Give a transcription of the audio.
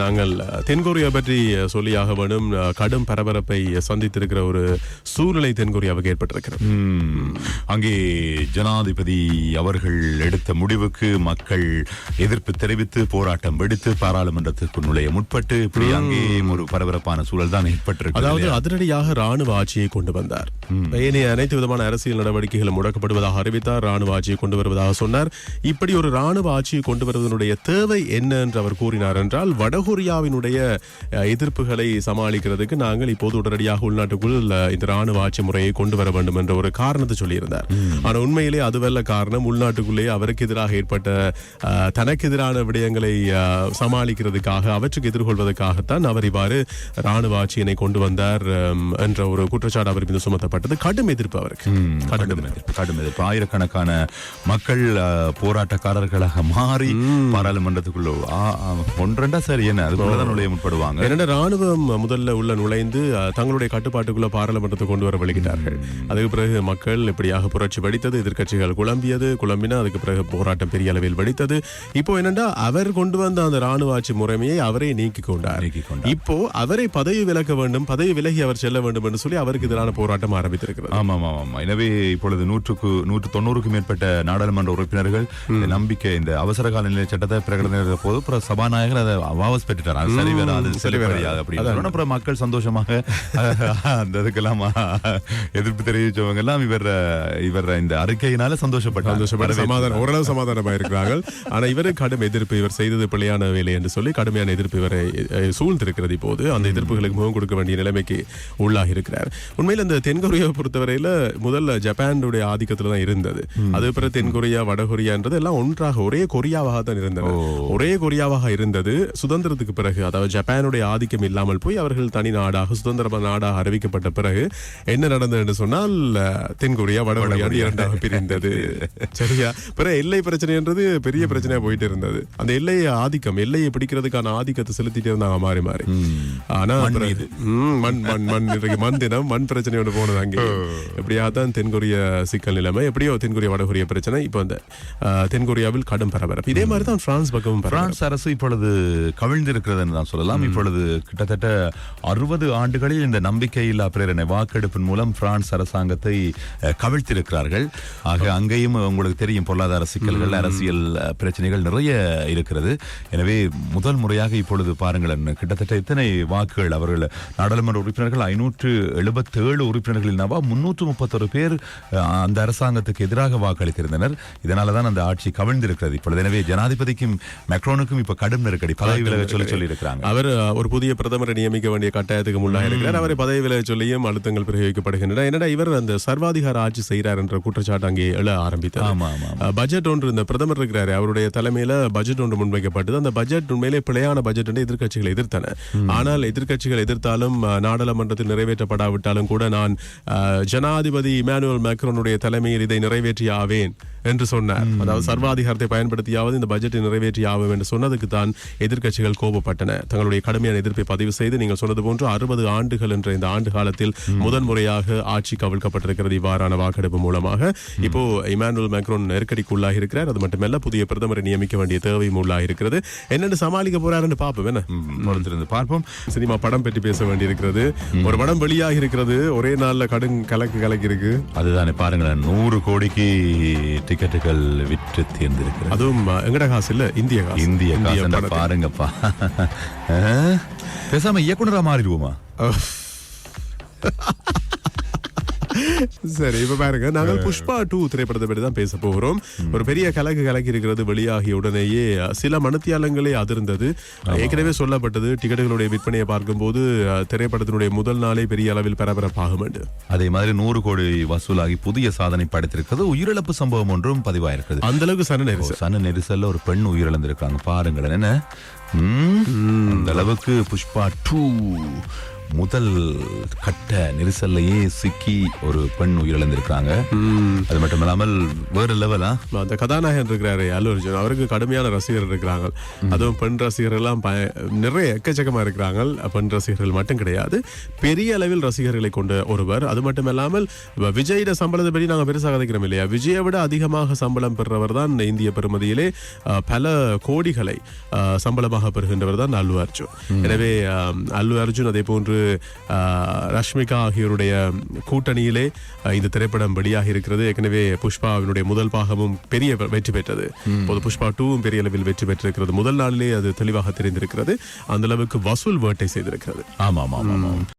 நாங்கள் தென்கொரியா பற்றி சொல்லியாக அஹ், கடும் பரபரப்பை சந்தித்திருக்கிற ஒரு சூழ்நிலை தென்கொரியாவுக்கு ஏற்பட்டிருக்கிறது. அங்கே ஜனாதிபதி அவர்கள் எடுத்த முடிவுக்கு மக்கள் எதிர்ப்பு தெரிவித்து போராட்டம் வெடித்து பாராளுமன்றத்திற்கு நுழைய முற்பட்டு இப்படி அங்கே ஒரு பரபரப்பான சூழல் தான் ஏற்பட்டிருக்கு அதாவது அதிரடியாக ராணுவ ஆட்சியை கொண்டு வந்தார். ஏனைய அனைத்து விதமான அரசியல் நடவடிக்கைகளும் முடக்கப்படுவதாக அறிவித்தார். ராணுவ ஆட்சியை கொண்டு வருவதாக சொன்னார். இப்படி ஒரு ராணுவ ஆட்சியை கொண்டு வருவதனுடைய தேவை என்ன என்று அவர் கூறினார் என்றால் வடகொரியாவினுடைய எதிர்ப்புகளை சமாளிக்கிறதுக்கு நாங்கள் இப்போது உடனடியாக உள்நாட்டுக்குள் இந்த ராணுவ ஆட்சி முறையை கொண்டு வர வேண்டும் என்ற ஒரு காரணத்தை சொல்லியிருந்தார். ஆனா உண்மையிலே அதுவல்ல காரணம் உள்நாட்டுக்குள்ளே அவருக்கு எதிராக ஏற்பட்ட தனக்கு எதிரான விடயங்களை சமாளிக்கிறதுக்காக அவற்றுக்கு எதிர்கொள்வதற்காகத்தான் அவர் இவ்வாறு ராணுவ ஆட்சியினை கொண்டு வந்தார் என்ற ஒரு குற்றச்சாட்டு அவர் மீது சுமத்தப்பட்டது. கடும் எதிர்ப்பு அவருக்கு. கடும் எதிர்ப்பு, கடும் எதிர்ப்பு. ஆயிரக்கணக்கான மக்கள் போராட்டக்காரர்களாக மாறி பாராளுமன்றத்துக்குள்ள ஒன்றெண்டா சரி என்ன? அதுக்குள்ளதான் நுழைய முற்படுவாங்க. என்னடா ராணுவம் முதல்ல உள்ள நுழைந்து தங்களுடைய கட்டுப்பாட்டுக்குள்ள பாராளுமன்றத்தை கொண்டு வர வழிகிட்டார்கள். அதுக்கு பிறகு மக்கள் இப்படியாக புரட்சி வெடித்தது எதிர்க்கட்சிகள் குழம்பியது குழம்பினா அதுக்கு பிறகு போராட்டம் பெரிய அளவில் வெடித்தது. இப்போ என்னடா அவர் கொண்டு வந்த அந்த ராணுவ ஆட்சி முறைமையை அவரே நீக்கி கொண்டார். இப்போ அவரை பதவி விலக்க வேண்டும் பதவி விலகி அவர் செல்ல வேண்டும் என்று சொல்லி அவருக்கு எதிரான போராட்டம் ஆரம்பித்திருக்கிறது ஆமா ஆமா ஆமா எனவே இப்பொழுது நூற்றுக்கு நூற்று தொண்ணூறுக்கும் மேற்பட்ட நாடாளுமன்ற உறுப்பினர்கள் நம்பிக்கை இந்த அவசர கால நிலை சட்டத்தை பிரகடன போது அப்புறம் சபாநாயகர் அதை வாபஸ் பெற்றுட்டார். அது சரி வராது செல்லுபடியாக அப்படி சொன்ன அப்புறம் மக்கள் சந்தோஷமாக அந்த இதுக்கெல்லாம் எதிர்ப்பு தெரிவிச்சவங்க எல்லாம் இவர் இவர் இந்த அறிக்கையினால சந்தோஷப்பட்டார் சந்தோஷப்பட்டு சமாதானம் ஓரளவு சமாதானமா இருக்கிறார்கள் ஆனா இவரு கடும் எதிர்ப்பு இவர் செய்தது பிழையான வேலை என்று சொல்லி கடுமையான எதிர்ப்பு இவரை சூழ்ந்திருக்கிறது இப்போது. அந்த எதிர்ப்புகளுக்கு முகம் கொடுக்க வேண்டிய நிலைமைக்கு உள்ளாகி இருக்கிறார் உண்மையில் இந்த தென்கொரியாவை பொறுத்தவரையில முதல்ல ஜப்பானுடைய ஆதிக்கத்துல தான் இருந்தது. அது பிறகு தென்கொரியா வடகொரியான்றது எல்லாம் ஒன்றாக ஒரே கொரியாவாக தான் இருந்தது ஒரே கொரியாவாக இருந்தது. சுதந்திரத்துக்கு பிறகு அதாவது ஜப்பானுடைய ஆதிக்கம் இல்லாமல் போய் அவர்கள் தனி நாடாக சுதந்திர நாடாக அறிவிக்கப்பட்ட பிறகு என்ன நடந்தது என்று சொன்னால் தென்கொரியா வடகொரியா இரண்டாக பிரிந்தது. சரியா? பிறகு எல்லை பிரச்சனைன்றது பெரிய பிரச்சனையா போயிட்டு இருந்தது. அந்த எல்லையை ஆதிக்கம் எல்லையை பிடிக்கிறதுக்கான ஆதிக்கத்தை செலுத்திட்டு இருந்தாங்க மாறி மாறி. ஆனா மண் மண் மண் இன்றைக்கு மண் தினம் மண் பிரச்சனை ஒன்று போனது? அங்கே எப்படியா தான் தென்கொரிய சிக்கல் நிலைமை எப்படியோ தென்கொரியா வடகொரிய பிரச்சனை இப்போ அந்த தென்கொரியாவில் கடும் பரபரப்பு. இதே மாதிரி தான் பிரான்ஸ் பக்கமும் பிரான்ஸ் அரசு இப்பொழுது கவிழ்ந்திருக்கிறது என்று தான் சொல்லலாம். இப்பொழுது கிட்டத்தட்ட அறுபது ஆண்டுகளில் இந்த நம்பிக்கையில்லா பிரேரணை வாக்கெடுப்பின் மூலம் பிரான்ஸ் அரசாங்கத்தை கவிழ்த்திருக்கிறார்கள். ஆக அங்கேயும் உங்களுக்கு தெரியும் பொருளாதார சிக்கல்கள் அரசியல் பிரச்சனைகள் நிறைய இருக்கிறது. எனவே முதல் முறையாக இப்பொழுது பாருங்களேன் கிட்டத்தட்ட எத்தனை வாக்குகள் அவர்கள் நாடாளுமன்ற உறுப்பினர்கள் ஐநூற்று எழுபத்தேழு உறுப்பினர்களில் நவா முன்னூற்று முப்பத்தொரு பேர் அந்த அரசாங்கத்துக்கு எதிராக வாக்களித்திருந்தனர். இதனால தான் அந்த ஆட்சி கவிழ்ந்திருக்கிறது இப்பொழுது. எனவே ஜனாதிபதிக்கும் மேக்ரோனுக்கும் இப்ப கடும் நெருக்கடி பதவி விலக சொல்லி சொல்லி இருக்கிறாங்க அவர் ஒரு புதிய பிரதமரை நியமிக்க வேண்டிய கட்டாயத்துக்கு முன்னாக இருக்கிறார். அவரை பதவி விலக சொல்லியும் அழுத்தங்கள் பிரயோகிக்கப்படுகின்றன. என்னடா இவர் அந்த சர்வாதிகார ஆட்சி செய்கிறார் என்ற குற்றச்சாட்டு அங்கே எழ ஆரம்பித்தது. ஆமா ஆமா பட்ஜெட் ஒன்று இந்த பிரதமர் இருக்கிறாரு அவருடைய தலைமையில பட்ஜெட் ஒன்று முன்வைக்கப்பட்டது. அந்த பட்ஜெட் உண்மையிலே பிழையான பட்ஜெட் என்று எதிர்க்கட்சிகள் எதிர்த்தன. ஆனால் எதிர்க்கட்சிகள் எதிர்த்தாலும் நாடாளுமன்றத்தில் நிறைவேற்றப்படாவிட்டாலும் கூட நான் ஜனாதிபதி இமானுவல் மேக்ரோனுடைய தலைமையில் இதை நிறைவேற்றியாவேன் என்று சொன்னார். அதாவது சர்வாதிகாரத்தை பயன்படுத்தியாவது இந்த பட்ஜெட்டை நிறைவேற்றி ஆகும் என்று சொன்னதுக்கு தான் எதிர்க்கட்சிகள் கோபப்பட்டன. தங்களுடைய கடுமையான எதிர்ப்பை பதிவு செய்து நீங்கள் சொன்னது போன்று அறுபது ஆண்டுகள் என்ற இந்த ஆண்டு காலத்தில் முதன் முறையாக ஆட்சி கவிழ்க்கப்பட்டிருக்கிறது. இவ்வாறான வாக்கெடுப்பு மூலமாக இப்போ இமானுவல் மேக்ரோன் நெருக்கடிக்குள்ளாகி இருக்கிறார். அது மட்டுமல்ல புதிய பிரதமரை நியமிக்க வேண்டிய தேவையும் உள்ளாகி இருக்கிறது என்னென்னு சமாளிக்க போறாருன்னு பார்ப்போம். என்ன? பொறுத்திருந்து பார்ப்போம். சினிமா படம் பற்றி பேச வேண்டியிருக்கிறது. ஒரு படம் வெளியாகி இருக்கிறது. ஒரே நாள்ல கடும் கலக்கு கலக்கி இருக்கு அதுதானே பாருங்களேன். நூறு கோடிக்கு டிக்கெட்டுகள் விற்று தேர்ந்திருக்கிறது. அதுவும் எங்கட காசு இல்ல? இந்திய காசு. இந்திய காசு. பாருங்கப்பா. பேசாம இயக்குனரா மாறிடுவோமா? சரி இப்ப பாருங்க. நாங்கள் புஷ்பா டூ திரைப்படத்தை பற்றி தான் பேச போகிறோம். ஒரு பெரிய கலக்கு கலக்கி இருக்கிறது வெளியாகிய உடனேயே சில மனத்தியாலங்களே அதிர்ந்தது. ஏற்கனவே சொல்லப்பட்டது டிக்கெட்டுகளுடைய விற்பனையை பார்க்கும்போது திரைப்படத்தினுடைய முதல் நாளே பெரிய அளவில் பரபரப்பாகும் அதே மாதிரி நூறு கோடி வசூலாகி புதிய சாதனை படைத்திருக்கிறது. உயிரிழப்பு சம்பவம் ஒன்றும் பதிவாயிருக்கிறது. அந்த அளவுக்கு சன நெரிசல். சன நெரிசல்ல ஒரு பெண் உயிரிழந்திருக்காங்க பாருங்களேன் என்ன? அந்த அளவுக்கு புஷ்பா டூ. முதல் கட்ட நெரிசல்லையே சிக்கி ஒரு பெண் உயிரிழந்திருக்காங்க அது மட்டும் இல்லாமல் வேற லெவலா அந்த கதாநாயகன் இருக்கிறாரு அல்லு அர்ஜுன். அவருக்கு கடுமையான ரசிகர்கள் இருக்கிறாங்க. அதுவும் பெண் ரசிகர்கள் எல்லாம் பய- நிறைய எக்கச்சக்கமா இருக்கிறாங்க. பெண் ரசிகர்கள் மட்டும் கிடையாது. பெரிய அளவில் ரசிகர்களை கொண்ட ஒருவர். அது மட்டும் இல்லாமல் விஜயிட சம்பளத்தை பற்றி நாங்க பெருசாக கதைக்கிறோம் இல்லையா? விஜயை விட அதிகமாக சம்பளம் பெறுறவர் தான் இந்திய பெருமதியிலே பல கோடிகளை சம்பளமாக பெறுகின்றவர் தான் அல்லு அர்ஜுன். எனவே அல்லு அர்ஜுன் அதே போன்று ரஷ்மிகா ஆகியோருடைய கூட்டணியிலே இந்த திரைப்படம் வெளியாக இருக்கிறது. ஏற்கனவே புஷ்பாவினுடைய முதல் பாகமும் பெரிய வெற்றி பெற்றது. இப்போது புஷ்பா டூவும் பெரிய அளவில் வெற்றி பெற்றிருக்கிறது. முதல் நாளிலே அது தெளிவாக தெரிந்திருக்கிறது. அந்த அளவுக்கு வசூல் வேட்டை செய்திருக்கிறது. ஆமாம் ஆமாம்.